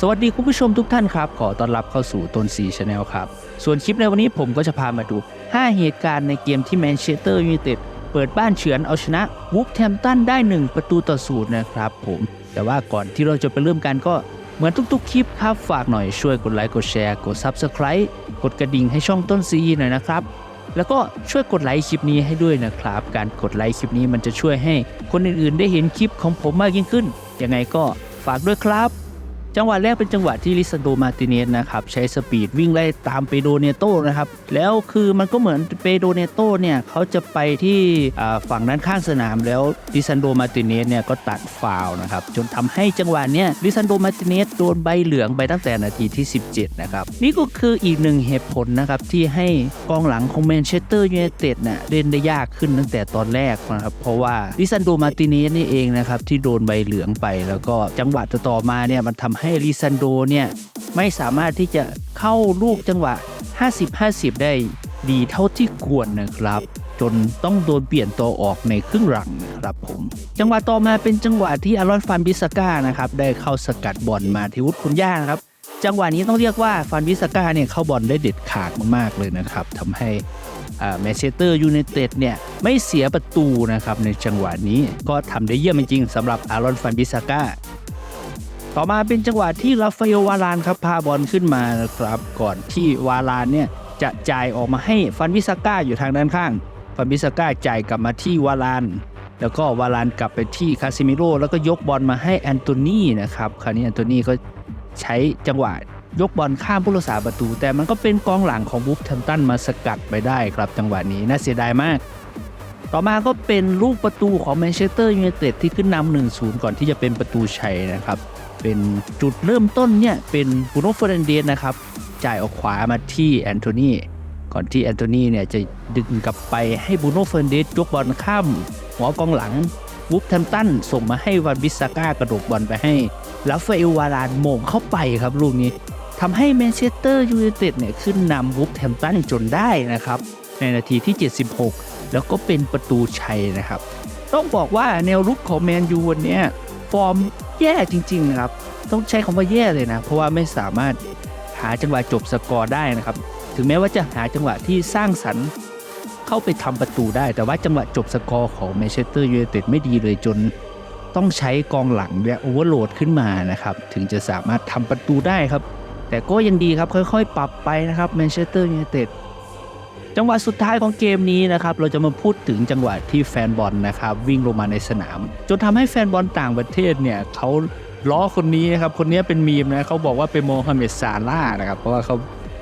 สวัสดีคุณผู้ชมทุกท่านครับ ขอต้อนรับเข้าสู่ต้นซีชาแนลครับ ส่วนคลิปในวันนี้ผมก็จะพามาดู 5 เหตุการณ์ในเกมที่แมนเชสเตอร์ยูไนเต็ดเปิดบ้านเฉือนเอาชนะวูฟแฮมตันได้ 1 ประตูต่อศูนย์นะครับผมแต่ว่าก่อนที่เราจะไปเริ่มกันก็เหมือนทุกๆ คลิปครับฝากหน่อยช่วยกดไลค์กดแชร์กด Subscribe กดกระดิ่งให้ช่องต้นซีหน่อยนะครับแล้วก็ช่วยกดไลค์คลิปนี้ให้ด้วยนะครับ การกดไลค์คลิปนี้มันจะช่วยให้คนอื่นๆ ได้เห็นคลิปของผมมากยิ่งขึ้นยังไงก็ฝากด้วยครับ จังหวะแรกเป็นจังหวะที่ลิซันโดมาติเนสนะครับใช้สปีดวิ่งไล่ตามเปโดเนโตนะครับแล้วคือมันก็เหมือนเปโดเนโตเนี่ยเขาจะไปที่ฝั่งด้านข้างสนามแล้วลิซันโดมาติเนสเนี่ยก็ตัดฟาวนะครับจนทำให้จังหวะเนี้ยลิซันโดมาติเนสโดนใบเหลืองไปตั้งแต่นาทีที่ 17 นะครับ นี่ก็คืออีกหนึ่งเหตุผลนะครับที่ให้กองหลังของแมนเชสเตอร์ยูไนเต็ดเนี่ยเล่นได้ยากขึ้นตั้งแต่ตอนแรกนะครับเพราะว่าลิซันโดมาติเนสนี่เองนะครับที่โดนใบเหลืองไป แล้วก็จังหวะต่อมาเนี่ยมันทำใให้ลิซันโดเนี่ยไม่สามารถที่จะเข้าลูกจังหวะ 50-50 ได้ดีเท่าที่ควรนะครับ จนต้องโดนเปลี่ยนตัวออกในครึ่งหลังนะครับผม จังหวะต่อมาเป็นจังหวะที่อารอนฟันบิสก้านะครับได้เข้าสกัดบอลมาที่วุฒิคุณย่านะครับ จังหวะนี้ต้องเรียกว่าฟันบิสก้าเนี่ยเข้าบอลได้เด็ดขาดมากๆเลยนะครับทำให้แมนเชสเตอร์ยูไนเต็ดเนี่ยไม่เสียประตูนะครับในจังหวะนี้ก็ทำได้เยี่ยมจริงๆสำหรับอารอนฟันบิสก้า ต่อมาเป็นจังหวะที่ราฟาเอวารานครับพาบอลขึ้นมานะครับก่อนที่วารานเนี่ยจะจ่ายออกมาให้ฟันวิสก้าอยู่ทางด้านข้าง ฟันวิสก้าจ่ายกลับมาที่วาราน แล้วก็วารานกลับไปที่คาซิมิโร่แล้วก็ยกบอลมาให้แอนโทนีนะครับคราวนี้แอนโทนีก็ใช้จังหวะยกบอลข้ามผู้รักษาประตู แต่มันก็เป็นกองหลังของบูฟแทมตันมาสกัดไปได้ครับจังหวะนี้น่าเสียดายมาก ต่อมาก็เป็นลูกประตูของแมนเชสเตอร์ยูไนเต็ดที่ขึ้นนำ1-0 ก่อนที่จะเป็นประตูชัยนะครับ เป็นจุดเริ่มต้นเนี่ยเป็นบูโนเฟรนเดสนะครับ จ่ายออกขวามาที่แอนโทนีก่อนที่แอนโทนีเนี่ยจะดึงกลับไปให้บูโนเฟรนเดสยกบอลข้ามหัวกองหลังวูฟแทมตันส่งมาให้วันบิสซาก้ากระโดดบอลไปให้แล้วเฟลวารานโมงเข้าไปครับลูกนี้ทำให้แมนเชสเตอร์ยูไนเต็ดเนี่ยขึ้นนำวูฟแทมตันจนได้นะครับ ในนาทีที่ 76 แล้วก็เป็นประตูชัยนะครับ ต้องบอกว่าแนวรุกของแมนยูวันเนี้ย ฟอร์มแย่จริงๆนะครับ ต้องใช้คำว่าแย่เลยนะ เพราะว่าไม่สามารถหาจังหวะจบสกอร์ได้นะครับ ถึงแม้ว่าจะหาจังหวะที่สร้างสรรค์เข้าไปทำประตูได้ แต่ว่าจังหวะจบสกอร์ของแมนเชสเตอร์ยูไนเต็ดไม่ดีเลยจนต้องใช้กองหลังและโอเวอร์โหลดขึ้นมานะครับ ถึงจะสามารถทำประตูได้ครับ แต่ก็ยังดีครับค่อยๆ ปรับไปนะครับแมนเชสเตอร์ยูไนเต็ด จังหวะสุดท้ายของเกมนี้นะครับเราจะมาพูดถึงจังหวะที่แฟนบอลนะครับวิ่งลงมาในสนาม จนทำให้แฟนบอลต่างประเทศเนี่ยเขาล้อคนนี้นะครับคนนี้เป็นมีมนะเขาบอกว่าเป็นโมฮัมเหม็ดซาร่าห์นะครับเพราะว่าเขา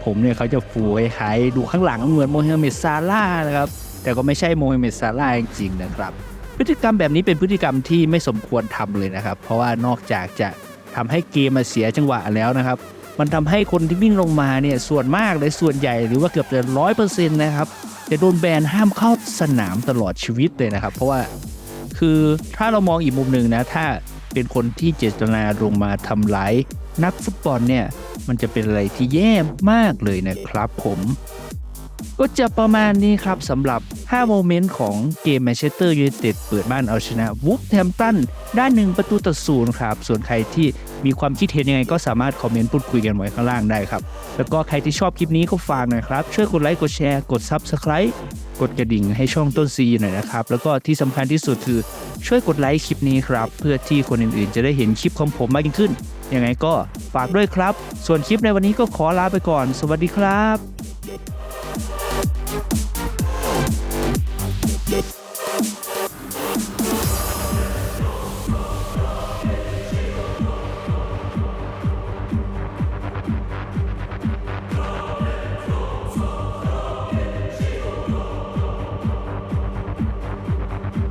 ผมเนี่ยเขาจะฟูคล้ายๆดูข้างหลังเหมือนโมฮัมเหม็ดซาร่าห์นะครับแต่ก็ไม่ใช่โมฮัมเหม็ดซาร่าห์จริงๆนะครับ พฤติกรรมแบบนี้เป็นพฤติกรรมที่ไม่สมควรทำเลยนะครับ เพราะว่านอกจากจะทำให้เกมมาเสียจังหวะแล้วนะครับ มันทำให้คนที่วิ่งลงมาเนี่ยส่วนมากเลยส่วนใหญ่หรือว่าเกือบจะร้อยเปอร์เซ็นต์นะครับจะโดนแบนห้ามเข้าสนามตลอดชีวิตเลยนะครับ เพราะว่าคือถ้าเรามองอีกมุมหนึ่งนะถ้าเป็นคนที่เจตนาลงมาทำร้ายนักฟุตบอลเนี่ยมันจะเป็นอะไรที่แย่มากเลยนะครับผม ก็จะประมาณนี้ครับสำหรับ 5 โมเมนต์ของเกมแมนเชสเตอร์ยูไนเต็ดเปิดบ้านเอาชนะวูฟแฮมตันได้หนึ่งประตูต่อศูนย์ครับ ส่วนใครที่มีความคิดเห็นยังไงก็สามารถคอมเมนต์พูดคุยกันไว้ข้างล่างได้ครับ แล้วก็ใครที่ชอบคลิปนี้ก็ฝากหน่อยครับ ช่วยกดไลค์กดแชร์ กด Subscribe กดกระดิ่งให้ช่องต้นซีหน่อยนะครับ แล้วก็ที่สำคัญที่สุดคือช่วยกดไลค์คลิปนี้ครับ เพื่อที่คนอื่นๆ จะได้เห็นคลิปของผมมากยิ่งขึ้นยังไงก็ฝากด้วยครับ ส่วนคลิปในวันนี้ก็ขอลาไปก่อน สวัสดีครับ